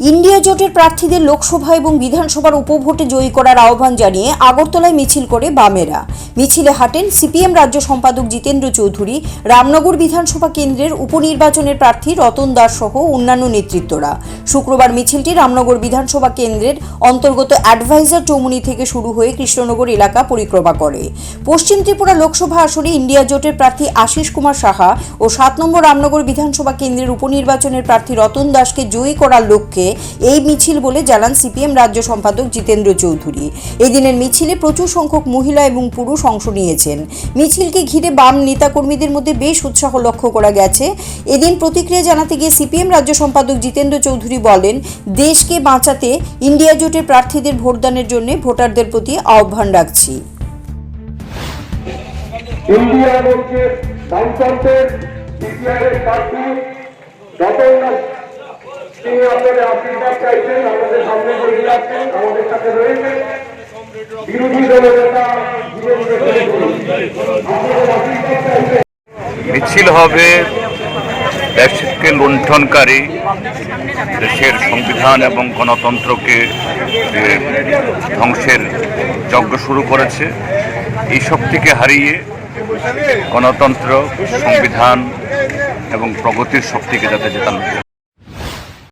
India জোটের প্রার্থীদের লোকসভা এবং বিধানসভার উপভোটে জয়ী করার আহ্বান জানিয়ে আগরতলায় মিছিল করে বামেরা। মিছিলে হাঁটেন সিপিএম রাজ্য সম্পাদক জিতেন্দ্র চৌধুরী, রামনগর বিধানসভা কেন্দ্রের উপনির্বাচনের প্রার্থী রতন দাস সহ অন্যান্য নেতৃত্বরা। শুক্রবার মিছিলটি রামনগর বিধানসভা কেন্দ্রের অন্তর্গত অ্যাডভাইজার চৌমুনি থেকে শুরু হয়ে কৃষ্ণনগর এলাকা পরিক্রমা করে। পশ্চিম ত্রিপুরা লোকসভা আসনে ইন্ডিয়া জোটের প্রার্থী আশিস কুমার সাহা ও সাত নম্বর রামনগর বিধানসভা কেন্দ্রের উপনির্বাচনের প্রার্থী রতন দাসকে জয়ী করার লক্ষ্যে এই মিছিল বলে জানান সিপিএম রাজ্য সম্পাদক জিতেন্দ্র চৌধুরী। এই দিনের মিছিলে প্রচুর সংখ্যক মহিলা এবং পুরুষ অংশ নিয়েছেন। মিছিলকে ঘিরে বাম নেতাকর্মীদের মধ্যে বেশ উৎসাহ লক্ষ্য করা গেছে। এদিন প্রতিক্রিয়া জানাতে গিয়ে সিপিএম রাজ্য সম্পাদক জিতেন্দ্র চৌধুরী বলেন, দেশকে বাঁচাতে ইন্ডিয়া জোটের প্রার্থীদের ভোটদানের জন্য ভোটারদের প্রতি আহ্বান রাখছি। ইন্ডিয়া বলছে গণতন্ত্রের সিপিআইয়ের প্রার্থী রতন দাস তিনি আপনাদের আশীর্বাদ চাইছেন আমাদের সামনে যাচ্ছেন আমাদের সাথে বিরোধী দলের নেতা আপনাদের মিছিল হবে দেশকে লুণ্ঠনকারী দেশের সংবিধান এবং গণতন্ত্রকে ধ্বংসের যজ্ঞ শুরু করেছে। এই শক্তিকে হারিয়ে গণতন্ত্র, সংবিধান এবং প্রগতির শক্তিকে যাতে জেতানো।